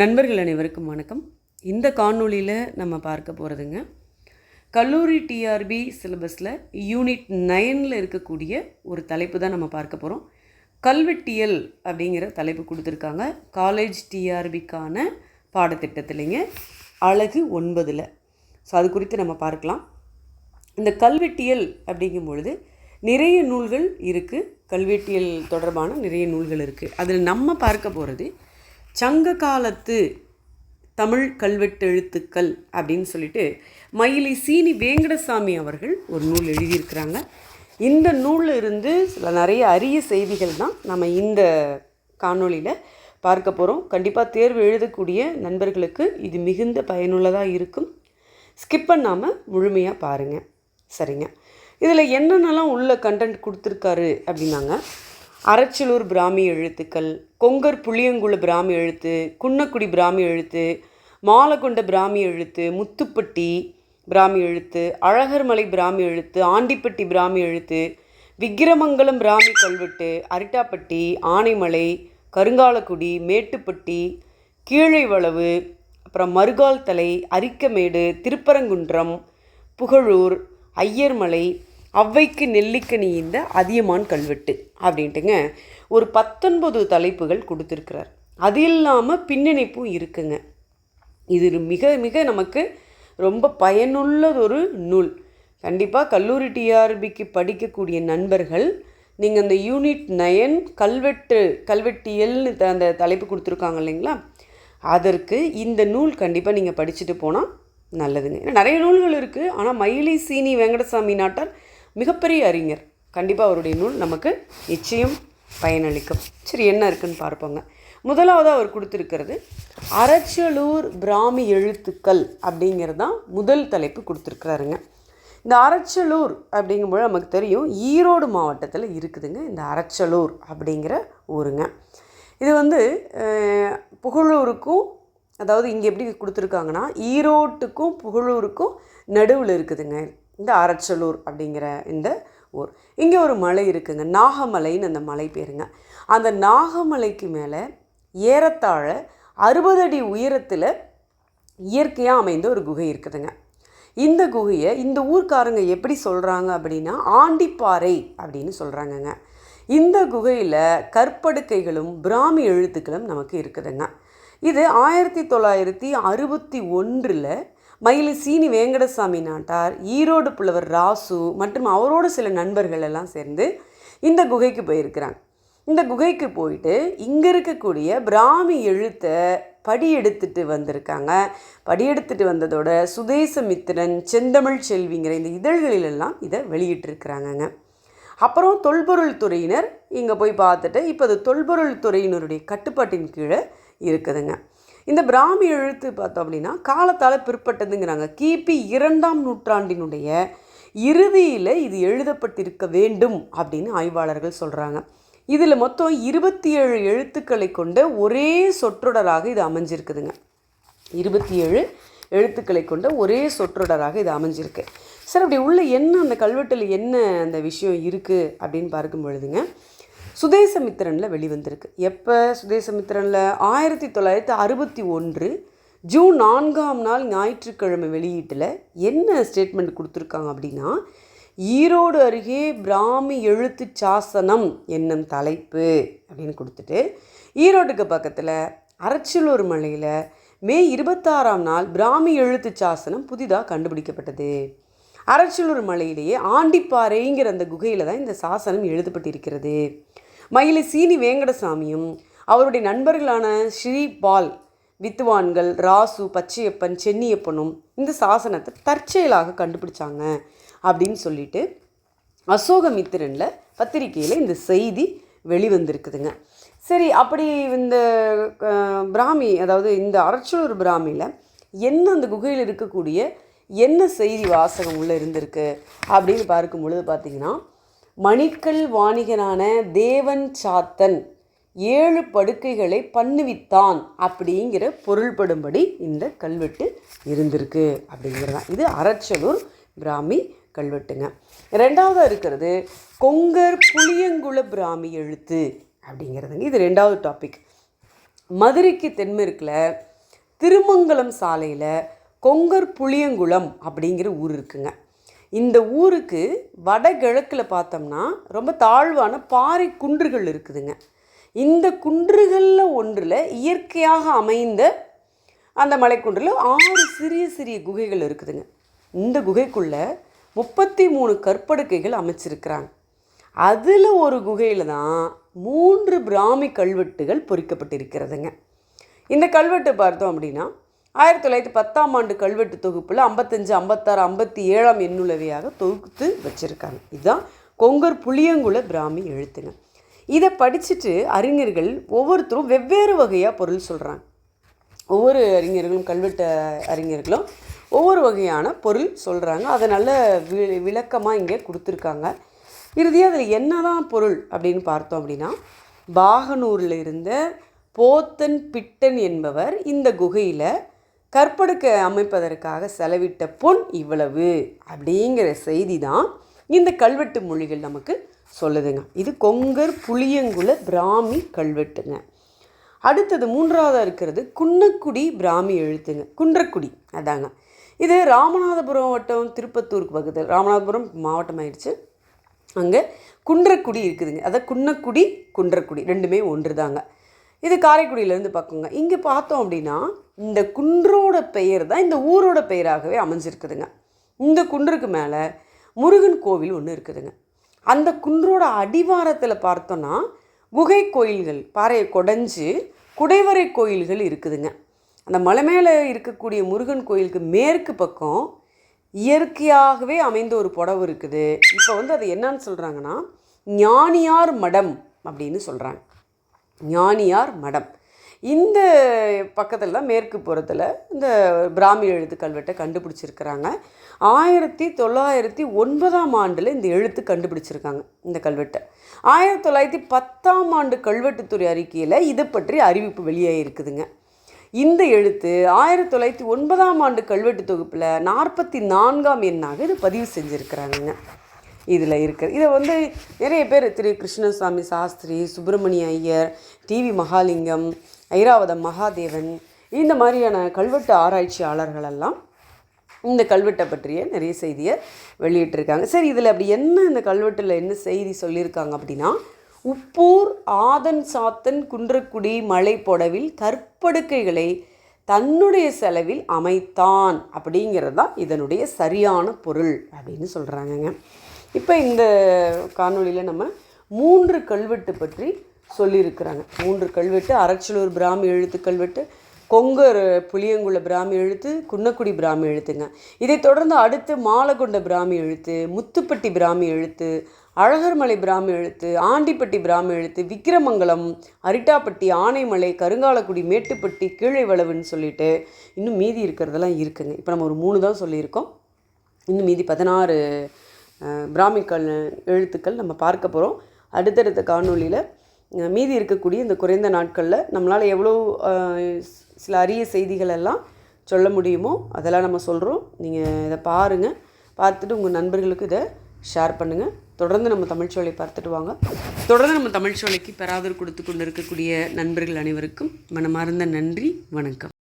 நண்பர்கள் அனைவருக்கும் வணக்கம். இந்த காணொளியில் நம்ம பார்க்க போகிறதுங்க கல்லூரி டிஆர்பி சிலபஸில் யூனிட் நைனில் இருக்கக்கூடிய ஒரு தலைப்பு தான் நம்ம பார்க்க போகிறோம் கல்வெட்டியல் அப்படிங்கிற தலைப்பு கொடுத்துருக்காங்க. காலேஜ் டிஆர்பிக்கான பாடத்திட்டத்திலைங்க அழகு ஒன்பதில். ஸோ அது குறித்து நம்ம பார்க்கலாம். இந்த கல்வெட்டியல் அப்படிங்கும் பொழுது நிறைய நூல்கள் இருக்குது கல்வெட்டியல் தொடர்பான நிறைய நூல்கள் இருக்குது அதில் நம்ம பார்க்க போகிறது சங்க காலத்து தமிழ் கல்வெட்டெழுத்துக்கள் அப்படின்னு சொல்லிட்டு மயிலை சீனி வேங்கடசாமி அவர்கள் ஒரு நூல் எழுதியிருக்கிறாங்க. இந்த நூலில் இருந்து சில நிறைய அரிய செய்திகள் தான் நம்ம இந்த காணொளியில் பார்க்க போகிறோம் கண்டிப்பாக தேர்வு எழுதக்கூடிய நண்பர்களுக்கு இது மிகுந்த பயனுள்ளதாக இருக்கும். ஸ்கிப் பண்ணாமல் முழுமையாக பாருங்கள் சரிங்க. இதில் என்னென்னலாம் உள்ள கண்டென்ட் கொடுத்துருக்காரு அப்படின்னாங்க. அரச்சலூர் பிராமி எழுத்துக்கள் கொங்கர் புளியங்குள பிராமி எழுத்து குன்னக்குடி பிராமி எழுத்து மாலகொண்ட பிராமி எழுத்து முத்துப்பட்டி பிராமி எழுத்து அழகர்மலை பிராமி எழுத்து ஆண்டிப்பட்டி பிராமி எழுத்து விக்கிரமங்கலம் பிராமி கல்வெட்டு அரிட்டாப்பட்டி ஆனைமலை கருங்காலக்குடி மேட்டுப்பட்டி கீழைவளவு அப்புறம் மறுகால் தலை அரிக்கமேடு திருப்பரங்குன்றம் புகழூர் ஐயர்மலை அவ்வைக்கு நெல்லிக்கனி இந்த அதியமான் கல்வெட்டு அப்படின்ட்டுங்க ஒரு பத்தொன்பது தலைப்புகள் கொடுத்துருக்கிறார். அது இல்லாமல் பின்னிணைப்பும் இருக்குங்க. இது மிக மிக நமக்கு ரொம்ப பயனுள்ளதொரு நூல். கண்டிப்பாக கல்லூரி டிஆர்பிக்கு படிக்கக்கூடிய நண்பர்கள் நீங்கள் அந்த யூனிட் நயன் கல்வெட்டு கல்வெட்டியல்னு த- அந்த தலைப்பு கொடுத்துருக்காங்க இல்லைங்களா? அதற்கு இந்த நூல் கண்டிப்பாக நீங்கள் படிச்சுட்டு போனால் நல்லதுங்க. ஏன்னா நிறைய நூல்கள் இருக்குது ஆனால் மயிலை சீனி வெங்கடசாமி நாட்டார் மிகப்பெரிய அறிஞர். கண்டிப்பாக அவருடைய நூல் நமக்கு நிச்சயம் பயனளிக்கும். சரி என்ன இருக்குன்னு பார்ப்போங்க. முதலாவதாக அவர் கொடுத்துருக்கிறது அறச்சலூர் பிராமி எழுத்துக்கள் அப்படிங்கிறது தான் முதல் தலைப்பு கொடுத்துருக்குறாருங்க. இந்த அறச்சலூர் அப்படிங்கும்போது நமக்கு தெரியும் ஈரோடு மாவட்டத்தில் இருக்குதுங்க இந்த அறச்சலூர் அப்படிங்கிற ஊருங்க. இது வந்து புகழூருக்கும் அதாவது இங்கே எப்படி கொடுத்துருக்காங்கன்னா ஈரோட்டுக்கும் புகழூருக்கும் நடுவில் இருக்குதுங்க. இந்த அரச்சலூர் அப்படிங்கிற இந்த ஊர். இங்கே ஒரு மலை இருக்குங்க. நாகமலைன்னு அந்த மலை பேருங்க. அந்த நாகமலைக்கு மேலே ஏறத்தாழ அறுபது அடி உயரத்தில் இயற்கையாக அமைந்த ஒரு குகை இருக்குதுங்க. இந்த குகையை இந்த ஊர்க்காரங்க எப்படி சொல்கிறாங்க அப்படின்னா ஆண்டிப்பாறை அப்படின்னு சொல்கிறாங்கங்க இந்த குகையில் கற்படுக்கைகளும் பிராமி எழுத்துக்களும் நமக்கு இருக்குதுங்க. இது ஆயிரத்தி தொள்ளாயிரத்தி அறுபத்தி ஒன்றில் மயிலி சீனி வேங்கடசாமி நாட்டார் ஈரோடு புலவர் ராசு மற்றும் அவரோட சில நண்பர்கள் எல்லாம் சேர்ந்து இந்த குகைக்கு போயிருக்கிறாங்க. இந்த குகைக்கு போயிட்டு இங்கே இருக்கக்கூடிய பிராமி எழுத்தை படி எடுத்துட்டு வந்திருக்காங்க. படி எடுத்துட்டு வந்ததோட சுதேசமித்திரன் செந்தமிழ் செல்விங்கிற இந்த இதழ்களிலெல்லாம் இதை வெளியிட்டிருக்கிறாங்கங்க. அப்புறம் தொல்பொருள் துறையினர் இங்கே போய் பார்த்துட்டு இப்போ அது தொல்பொருள் துறையினருடைய கட்டுப்பாட்டின் கீழே இருக்குதுங்க. இந்த பிராமி எழுத்து பார்த்தோம் அப்படின்னா காலத்தால் பிற்பட்டதுங்கிறாங்க. கிபி இரண்டாம் நூற்றாண்டினுடைய இறுதியில் இது எழுதப்பட்டிருக்க வேண்டும் அப்படின்னு ஆய்வாளர்கள் சொல்கிறாங்க இதில் மொத்தம் இருபத்தி ஏழு எழுத்துக்களை கொண்ட ஒரே சொற்றொடராக இது அமைஞ்சிருக்குதுங்க. இருபத்தி ஏழு எழுத்துக்களை கொண்ட ஒரே சொற்றொடராக இது அமைஞ்சிருக்கு. சார் அப்படி உள்ள என்ன அந்த கல்வெட்டில் என்ன அந்த விஷயம் இருக்குது அப்படின்னு பார்க்கும் பொழுதுங்க சுதேசமித்திரனில் வெளிவந்திருக்கு. எப்போ சுதேசமித்திரனில்? ஆயிரத்தி தொள்ளாயிரத்தி அறுபத்தி ஒன்று ஜூன் நான்காம் நாள் ஞாயிற்றுக்கிழமை வெளியீட்டில் என்ன ஸ்டேட்மெண்ட் கொடுத்துருக்காங்க அப்படின்னா ஈரோடு அருகே பிராமி எழுத்து சாசனம் என்னும் தலைப்பு அப்படின்னு கொடுத்துட்டு ஈரோட்டுக்கு பக்கத்தில் அரச்சலூர் மலையில் மே இருபத்தாறாம் நாள் பிராமி எழுத்து சாசனம் புதிதாக கண்டுபிடிக்கப்பட்டது. அரச்சலூர் மலையிலேயே ஆண்டிப்பாறைங்கிற அந்த குகையில் தான் இந்த சாசனம் எழுதப்பட்டிருக்கிறது. மயிலை சீனி வேங்கடசாமியும் அவருடைய நண்பர்களான ஸ்ரீ பால் வித்துவான்கள் ராசு பச்சையப்பன் சென்னியப்பனும் இந்த சாசனத்தை தற்செயலாக கண்டுபிடிச்சாங்க அப்படின்னு சொல்லிட்டு அசோகமித்திரனில் பத்திரிக்கையில் இந்த செய்தி வெளிவந்திருக்குதுங்க. சரி அப்படி இந்த பிராமி அதாவது இந்த அரச்சலூர் பிராமியில் என்ன அந்த குகையில் இருக்கக்கூடிய என்ன செய்தி வாசகம் உள்ளே இருந்திருக்கு அப்படின்னு பார்க்கும் பொழுது பார்த்தீங்கன்னா மணிக்கல் வாணிகனான தேவன் சாத்தன் ஏழு படுக்கைகளை பண்ணுவித்தான் அப்படிங்கிற பொருள்படும்படி இந்த கல்வெட்டு இருந்திருக்கு அப்படிங்கிறதான். இது அறச்சலூர் பிராமி கல்வெட்டுங்க. ரெண்டாவதாக இருக்கிறது கொங்கர் புளியங்குள பிராமி எழுத்து அப்படிங்கிறதுங்க. இது ரெண்டாவது டாபிக் மதுரைக்கு தென்மேற்கில் திருமங்கலம் சாலையில் கொங்கர் புளியங்குளம் அப்படிங்கிற ஊர் இருக்குங்க. இந்த ஊருக்கு வடகிழக்கில் பார்த்தோம்னா ரொம்ப தாழ்வான பாறை குன்றுகள் இருக்குதுங்க. இந்த குன்றுகளில் ஒன்றில் இயற்கையாக அமைந்த அந்த மலைக்குன்றில் ஆறு சிறிய சிறிய குகைகள் இருக்குதுங்க. இந்த குகைக்குள்ளே முப்பத்தி மூணு கற்படுக்கைகள் அமைச்சிருக்கிறாங்க. அதில் ஒரு குகையில் தான் மூன்று பிராமி கல்வெட்டுகள் பொறிக்கப்பட்டிருக்கிறதுங்க. இந்த கல்வெட்டு பார்த்தோம் அப்படின்னா ஆயிரத்தி தொள்ளாயிரத்தி பத்தாம் ஆண்டு கல்வெட்டு தொகுப்பில் ஐம்பத்தஞ்சு ஐம்பத்தாறு ஐம்பத்தி ஏழாம் எண்ணுளவையாக தொகுத்து வச்சுருக்காங்க. இதுதான் கொங்கர் புளியங்குள பிராமி எழுத்துங்க. இதை படிச்சுட்டு அறிஞர்கள் ஒவ்வொருத்தரும் வெவ்வேறு வகையாக பொருள் சொல்கிறாங்க ஒவ்வொரு அறிஞர்களும் கல்வெட்டு அறிஞர்களும் ஒவ்வொரு வகையான பொருள் சொல்கிறாங்க அதை நல்ல வி விளக்கமாக இங்கே கொடுத்துருக்காங்க. இறுதியாக அதில் என்ன தான் பொருள் அப்படின்னு பார்த்தோம் அப்படின்னா பாகனூரில் இருந்த போத்தன் பிட்டன் என்பவர் இந்த குகையில் கற்படுக்க அமைப்பதற்காக செலவிட்ட பொன் இவ்வளவு அப்படிங்கிற செய்தி தான் இந்த கல்வெட்டு மொழிகள் நமக்கு சொல்லுதுங்க. இது கொங்கர் புளியங்குல பிராமி கல்வெட்டுங்க. அடுத்தது மூன்றாவதாக இருக்கிறது குன்னக்குடி பிராமி எழுத்துங்க. குன்றக்குடி அதாங்க. இது ராமநாதபுரம் வட்டம் திருப்பத்தூருக்கு பக்கத்தில் ராமநாதபுரம் மாவட்டம் ஆயிடுச்சு அங்கே குன்றக்குடி இருக்குதுங்க. அதான் குன்னக்குடி குன்றக்குடி ரெண்டுமே ஒன்று தாங்க இது காரைக்குடியிலேருந்து பார்க்குங்க இங்கே பார்த்தோம் அப்படின்னா இந்த குன்றோட பெயர் தான் இந்த ஊரோட பெயராகவே அமைஞ்சிருக்குதுங்க. இந்த குன்றுக்கு மேலே முருகன் கோவில் ஒன்று இருக்குதுங்க. அந்த குன்றோட அடிவாரத்தில் பார்த்தோன்னா குகை கோயில்கள் பாறையை கொடைஞ்சு குடைவரை கோயில்கள் இருக்குதுங்க. அந்த மலை மேலே இருக்கக்கூடிய முருகன் கோயிலுக்கு மேற்கு பக்கம் இயற்கையாகவே அமைந்த ஒரு புடவு இருக்குது. இப்போ வந்து அது என்னன்னு சொல்கிறாங்கன்னா ஞானியார் மடம் அப்படின்னு சொல்கிறாங்க ஞானியார் மடம். இந்த பக்கத்தில் தான் மேற்கு புறத்தில் இந்த பிராமி எழுத்து கல்வெட்டை கண்டுபிடிச்சிருக்கிறாங்க. ஆயிரத்தி தொள்ளாயிரத்தி ஒன்பதாம் ஆண்டில் இந்த எழுத்து கண்டுபிடிச்சிருக்காங்க இந்த கல்வெட்டை. ஆயிரத்தி தொள்ளாயிரத்தி பத்தாம் ஆண்டு கல்வெட்டுத்துறை அறிக்கையில் இதை பற்றி அறிவிப்பு வெளியாகிருக்குதுங்க இந்த எழுத்து ஆயிரத்தி தொள்ளாயிரத்தி ஒன்பதாம் ஆண்டு கல்வெட்டு தொகுப்பில் நாற்பத்தி நான்காம் எண்ணாக இது பதிவு செஞ்சுருக்கிறாங்க இதில் இருக்குது இதை வந்து நிறைய பேர் திரு கிருஷ்ணசாமி சாஸ்திரி சுப்பிரமணிய ஐயர் டிவி மகாலிங்கம் ஐராவதம் மகாதேவன் இந்த மாதிரியான கல்வெட்டு ஆராய்ச்சியாளர்களெல்லாம் இந்த கல்வெட்டை பற்றிய நிறைய செய்தியை வெளியிட்டிருக்காங்க. சரி இதில் அப்படி என்ன இந்த கல்வெட்டில் என்ன செய்தி சொல்லியிருக்காங்க அப்படின்னா உப்பூர் ஆதன் சாத்தன் குன்றக்குடி மலைப்பொடவில் கற்படுக்கைகளை தன்னுடைய செலவில் அமைத்தான் அப்படிங்கிறது தான் இதனுடைய சரியான பொருள் அப்படின்னு சொல்கிறாங்கங்க இப்போ இந்த காணொளியில் நம்ம மூன்று கல்வெட்டு பற்றி சொல்லியிருக்கிறாங்க. மூன்று கல்வெட்டு அரச்சலூர் பிராமி எழுத்து கல்வெட்டு கொங்கர் புளியங்குள்ள பிராமி எழுத்து குன்னக்குடி பிராமி எழுத்துங்க. இதைத் தொடர்ந்து அடுத்து மாலகொண்ட பிராமி எழுத்து முத்துப்பட்டி பிராமி எழுத்து அழகர்மலை பிராமி எழுத்து ஆண்டிப்பட்டி பிராமி எழுத்து விக்கிரமங்கலம் அரிட்டாப்பட்டி ஆனைமலை கருங்காலக்குடி மேட்டுப்பட்டி கீழே வளவுன்னு சொல்லிட்டு இன்னும் மீதி இருக்கிறதெல்லாம் இருக்குங்க. இப்போ நம்ம ஒரு மூணு தான் சொல்லியிருக்கோம். இன்னும் மீதி பதினாறு பிராமிக்கல் எழுத்துக்கள் நம்ம பார்க்க போகிறோம் அடுத்தடுத்த காணொளியில் மீதி இருக்கக்கூடிய இந்த குறைந்த நாட்களில் நம்மளால் எவ்வளோ சில அரிய செய்திகள் எல்லாம் சொல்ல முடியுமோ அதெல்லாம் நம்ம சொல்கிறோம் நீங்கள் இதை பாருங்கள் பார்த்துட்டு உங்கள் நண்பர்களுக்கு இதை ஷேர் பண்ணுங்கள் தொடர்ந்து நம்ம தமிழ்ச்சோலை பார்த்துட்டு வாங்க. தொடர்ந்து நம்ம தமிழ்ச்சோலைக்கு பெறாதர் கொடுத்து கொண்டு இருக்கக்கூடிய நண்பர்கள் அனைவருக்கும் மனமார்ந்த நன்றி. வணக்கம்.